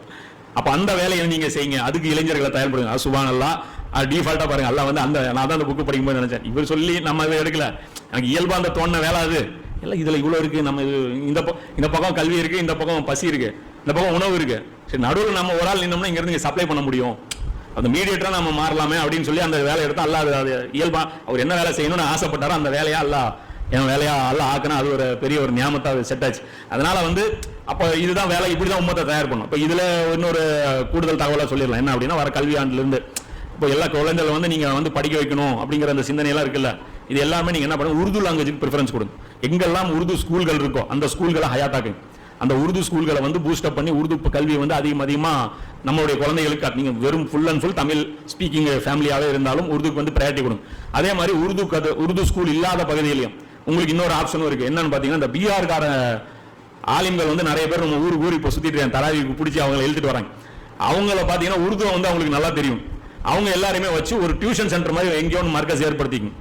A: அப்போ அந்த வேலையை நீங்க செய்யுங்க. அதுக்கு இளைஞர்களை தயார்படுங்க அது சுபான் அல்லா அது டிஃபால்ட்டாக பாருங்க. அல்லா வந்து அந்த நான் தான் அந்த புக்கு படிக்கும்போது நினைச்சேன். இவர் சொல்லி நம்ம இதை எடுக்கல. எனக்கு இயல்பா அந்த தோணின வேலை அது. இல்லை இதுல இவ்வளோ இருக்கு. நம்ம இது இந்த பக்கம் இந்த பக்கம் கல்வி இருக்கு இந்த பக்கம் பசி இருக்கு இந்த பக்கம் உணவு இருக்கு. சரி நடுவில் நம்ம ஒரு ஆள் நின்னோம்னா இங்க இருந்து சப்ளை பண்ண முடியும். அந்த மீடியேட்டரா நம்ம மாறலாமே அப்படின்னு சொல்லி அந்த வேலையை எடுத்தா அல்ல அது அது இயல்பா அவர் என்ன வேலை செய்யணும்னு ஆசைப்பட்டாரோ அந்த வேலையா அல்ல. என் வேலையா அல்ல ஆக்கணும் அது ஒரு பெரிய ஒரு நியமத்தா செட் ஆச்சு. அதனால வந்து அப்போ இதுதான் வேலை இப்படிதான் உமத்தை தயார் பண்ணும் இப்போ இதுல இன்னொரு கூடுதல் தகவலாக சொல்லிடலாம். என்ன அப்படின்னா வர கல்வி ஆண்டுல இருந்து இப்போ எல்லா குழந்தைகளும் வந்து நீங்க வந்து படிக்க வைக்கணும் அப்படிங்கிற அந்த சிந்தனை எல்லாம் இருக்குல்ல? இது எல்லாமே நீங்க என்ன பண்ணுங்க உருது லாங்குவேஜுக்கு ப்ரிஃபரன்ஸ் கொடுங்க. எங்கெல்லாம் உருது ஸ்கூல்கள் இருக்கோ அந்த ஸ்கூல்களை ஹயாத்தாக்குங்க அந்த உருது ஸ்கூல்களை வந்து பூஸ்டப் பண்ணி உருது கல்வியை வந்து அதிகம் அதிகமாக நம்மளுடைய குழந்தைகளுக்கு நீங்கள் வெறும் full and full Tamil speaking ஃபேமிலியாகவே இருந்தாலும் உருதுக்கு வந்து ப்ரையாரிட்டி கொடுங்க. அதே மாதிரி உருது கது உருது ஸ்கூல் இல்லாத பகுதியிலையும் உங்களுக்கு இன்னொரு ஆப்ஷனும் இருக்கு. என்னன்னு பாத்தீங்கன்னா இந்த பிஆர்கார ஆலிம்கள் வந்து நிறைய பேர் நம்ம ஊர் ஊர் இப்போ சுத்திட்டு இருக்காங்க. தராவிக்கு பிடிச்சி அவங்களை எழுதிட்டு வராங்க. அவங்கள பாத்தீங்கன்னா உருதுவை வந்து அவங்களுக்கு நல்லா தெரியும். அவங்க எல்லாருமே வச்சு ஒரு டியூஷன் சென்டர் மாதிரி எங்கேயோ ஒன்று மர்க்கஸ் ஏற்படுத்திக்கும்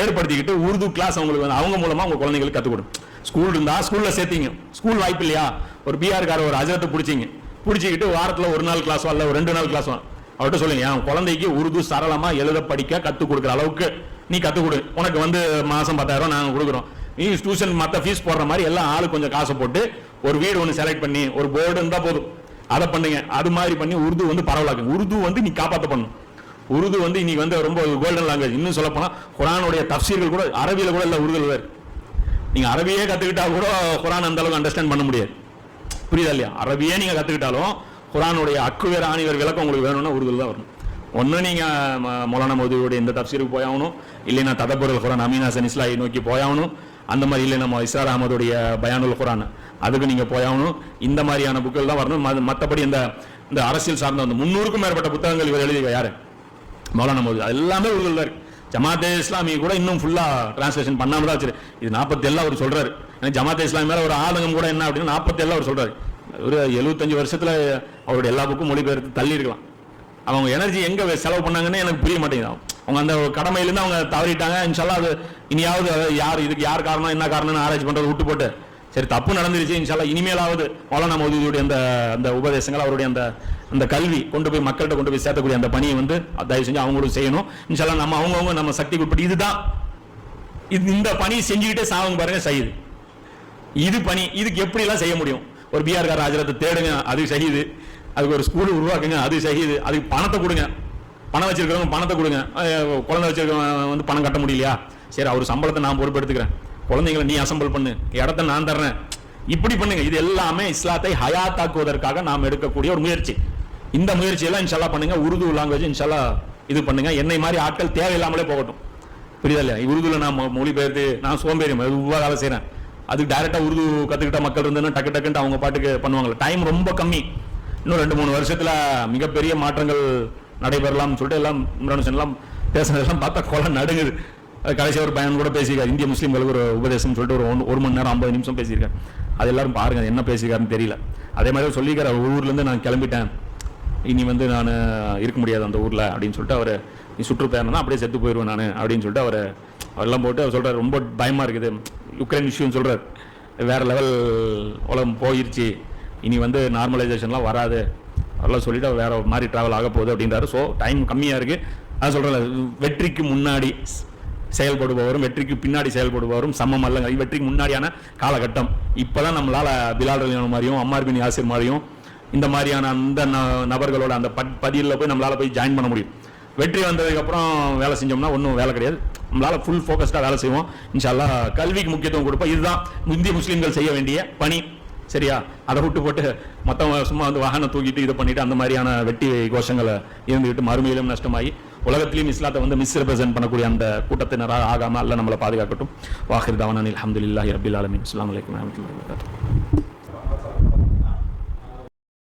A: ஏற்படுத்திக்கிட்டு உருது கிளாஸ் அவங்களுக்கு வந்து அவங்க மூலமா உங்க குழந்தைங்களுக்கு கற்றுக் கொடுக்கும். ஸ்கூல் இருந்தா ஸ்கூல்ல சேர்த்தீங்க. ஸ்கூல் வாய்ப்பு இல்லையா? ஒரு பிஆர் கார ஒரு அஜரத்தை பிடிச்சிங்க. பிடிச்சிக்கிட்டு வாரத்தில் ஒரு நாள் கிளாஸோ அல்ல ஒரு ரெண்டு நாள் கிளாஸோ அவர்கிட்ட சொல்லுங்க என் குழந்தைக்கு உருது சரளமாக எழுத படிக்க கற்றுக் கொடுக்குற அளவுக்கு நீ கற்றுக் கொடு. உனக்கு வந்து மாதம் பத்தாயிரம் நாங்கள் கொடுக்குறோம். நீ டியூஷன் மற்ற ஃபீஸ் போடுற மாதிரி எல்லாம் ஆளு கொஞ்சம் காசை போட்டு ஒரு வீடு ஒன்று செலக்ட் பண்ணி ஒரு போர்டு இருந்தால் போதும். அதை பண்ணுங்க. அது மாதிரி பண்ணி உருது வந்து பரவலாக்குங்க. உருது வந்து நீ காப்பாற்ற பண்ணும் உருது வந்து இன்னைக்கு வந்து ரொம்ப கோல்டன் லாங்குவேஜ் இன்னும் சொல்ல போனால் குரானுடைய தப்சீர்கள் கூட அரபியில் கூட இல்லை உருதுல இருக்கு நீங்கள் அரபியே கற்றுக்கிட்டா கூட குரான் அந்த அளவுக்கு அண்டர்ஸ்டாண்ட் பண்ண முடியாது. புரியுதா இல்லையா? அரபியே நீங்கள் கற்றுக்கிட்டாலும் குரானுடைய அக்குவேர் ஆணிவர் விளக்கம் உங்களுக்கு வேணும்னா உருதுல தான் வரணும். ஒன்று நீங்கள் ம- மௌலானா மோதியுடைய இந்த தப்சீருக்கு போயாகணும் இல்லைன்னா ததபுரல் குரான் அமீனா சனிஸ்லாயை நோக்கி போயாகணும் அந்த மாதிரி இல்லை நம்ம இஸ்ரார் அகமதுடைய பயானுல் குரான். அதுக்கு நீங்கள் போயாகணும் இந்த மாதிரியான புக்கள் தான் வரணும். ம- இந்த இந்த அரசியல் சார்ந்த அந்த முன்னூறுக்கும் மேற்பட்ட புத்தகங்கள் இவர் எழுதி யார்? மௌலானா மோதி. அது எல்லாமே உள்ள இருக்கு. ஜமாத்தே இஸ்லாமி கூட இன்னும் ஃபுல்லாக டிரான்ஸ்லேஷன் பண்ணாமல் தான் வச்சிரு. இது நாற்பத்தி எல்லாம் அவர் சொல்கிறார் ஏன்னா ஜமாத்தே இஸ்லாமி மேலே ஒரு ஆதங்கம் கூட என்ன அப்படின்னா நாற்பத்தி எல்லாம் அவர் சொல்கிறாரு ஒரு எழுபத்தஞ்சு வருஷத்தில் அவருடைய எல்லா புக்கும் மொழிபெயர்த்து தள்ளி இருக்கலாம் அவங்க எனர்ஜி எங்க செலவு பண்ணாங்கன்னு எனக்கு புரிய மாட்டேங்குது. அவங்க அந்த கடமையிலிருந்து அவங்க தவறிட்டாங்க. இன்ஷால்லா அது இனியாவது யார் இதுக்கு யார் காரணம் என்ன காரணம்னு ஆராய்ச்சி பண்றது விட்டு போட்டு. சரி தப்பு நடந்துருச்சு இன்ஷால்லா இனிமேலாவது மௌலானா மோதியுடைய அந்த அந்த உபதேசங்கள் அவருடைய அந்த அந்த கல்வி கொண்டு போய் மக்கள்கிட்ட கொண்டு போய் சேர்த்தக்கூடிய அந்த பணியை வந்து தயவு செஞ்சு அவங்களும் செய்யணும். இன்ஷால்லா நம்ம அவங்கவுங்க நம்ம சக்திக்கு உட்பட்டு இதுதான். இது இந்த பணி செஞ்சுக்கிட்டே சாவங்க பாருங்க செய்யுது இது பணி இதுக்கு எப்படிலாம் செய்ய முடியும்? ஒரு பிஆர் கார் ஆஜரத்தை தேடுங்க அது செய்யுது அதுக்கு ஒரு ஸ்கூல் உருவாக்குங்க. அது செய்யுது அதுக்கு பணத்தை கொடுங்க. பணம் வச்சிருக்கிறவங்க பணத்தை கொடுங்க. குழந்தை வச்சிருக்கிறவங்க வந்து பணம் கட்ட முடியலையா? சரி அவர் சம்பளத்தை நான் பொறுப்பெடுத்துக்கிறேன். குழந்தைங்களை நீ அசம்பிள் பண்ணு. இடத்த நான் தர்றேன். இப்படி பண்ணுங்க. இது எல்லாமே இஸ்லாத்தை ஹயாத்தாக்குவதற்காக நாம் எடுக்கக்கூடிய ஒரு முயற்சி. இந்த முயற்சியெல்லாம் இன்ஷால்லா பண்ணுங்க. உருது லாங்குவேஜ் இன்ஷால்லா இது பண்ணுங்க. என்னை மாதிரி ஆட்கள் தேவையில்லாமலே போகட்டும். புரியுதா இல்லையா? உருதுல நான் மொ- மொழிபெயர்த்து நான் சோம்பேறி மெதுவா வேலை செய்றேன். அதுக்கு டைரக்டா உருது கத்துக்கிட்ட மக்கள் இருந்ததுன்னா டக்கு டக்குன்ட்டு அவங்க பாட்டுக்கு பண்ணுவாங்க டைம் ரொம்ப கம்மி. இன்னும் ரெண்டு மூணு வருஷத்தில் மிகப்பெரிய மாற்றங்கள் நடைபெறலாம்னு சொல்லிட்டு எல்லாம் இம்ரான் ஹுசைன் எல்லாம் பேசுனதெல்லாம் பார்த்தா கொலை நடுங்குது. கடைசியாக ஒரு பையன் கூட பேசியிருக்காரு. இந்திய முஸ்லீம்களுக்கு ஒரு உபதேசம் சொல்லிட்டு ஒரு ஒன்று- ஒரு மணி நேரம் ஐம்பது நிமிஷம் பேசியிருக்காரு. அது எல்லாரும் பாருங்கள் என்ன பேசியிருக்காருன்னு தெரியல. அதே மாதிரி சொல்லியிருக்காரு ஊர்ல ஊர்லேருந்து நான் கிளம்பிட்டேன். இனி வந்து நான் இருக்க முடியாது அந்த ஊரில் அப்படின்னு சொல்லிட்டு அவர் நீ சுற்றுப்பயணம்னா அப்படியே செத்து போயிடுவேன் நான் அப்படின்னு சொல்லிட்டு அவர் அவரெல்லாம் போட்டு அவர் சொல்கிறார் ரொம்ப பயமாக இருக்குது. யுக்ரைன் இஷ்யூன்னு சொல்கிறார் வேறு லெவல் உலகம் போயிருச்சு. இனி வந்து நார்மலைசேஷன்லாம் வராது. அதெல்லாம் சொல்லிட்டு வேற மாதிரி டிராவல் ஆக போகுது அப்படின்றாரு. ஸோ டைம் கம்மியாக இருக்கு. அதான் சொல்கிறேன் வெற்றிக்கு முன்னாடி செயல்படுபவரும் வெற்றிக்கு பின்னாடி செயல்படுபவரும் சமம் அல்லங்க வெற்றிக்கு முன்னாடியான காலகட்டம். இப்போதான் நம்மளால் பிலால் ரலியான மாதிரியும் அம்மார்பின் யாசிர் மாதிரியும் இந்த மாதிரியான அந்த ந- நபர்களோட அந்த பட் பதியில் போய் நம்மளால் போய் ஜாயின் பண்ண முடியும். வெற்றி வந்ததுக்கப்புறம் வேலை செஞ்சோம்னா ஒன்றும் வேலை கிடையாது. நம்மளால் ஃபுல் ஃபோக்கஸ்டாக வேலை செய்வோம். இன்ஷால்லா கல்விக்கு முக்கியத்துவம் கொடுப்போம். இதுதான் இந்திய முஸ்லீம்கள் செய்ய வேண்டிய பணி. சரியா? அதை விட்டு போட்டு மொத்தம் சும்மா வந்து வாகனம் தூக்கிட்டு இது பண்ணிட்டு அந்த மாதிரியான வெட்டி கோஷங்களை இருந்துகிட்டு மறுமையிலும் நஷ்டமாகி உலகத்திலையும் இஸ்லாத்தை வந்து மிஸ் ரெப்ரசென்ட் பண்ணக்கூடிய அந்த கூட்டத்தினராக ஆகாம அல்ல நம்மளை பாதுகாக்கட்டும். வாஹிர் தவானில் அஹமதுல்லாஹி ரபில் ஆலமின். அஸ்லாம் வலைக்கம் வரமத்துல வபரகாத்துஹு.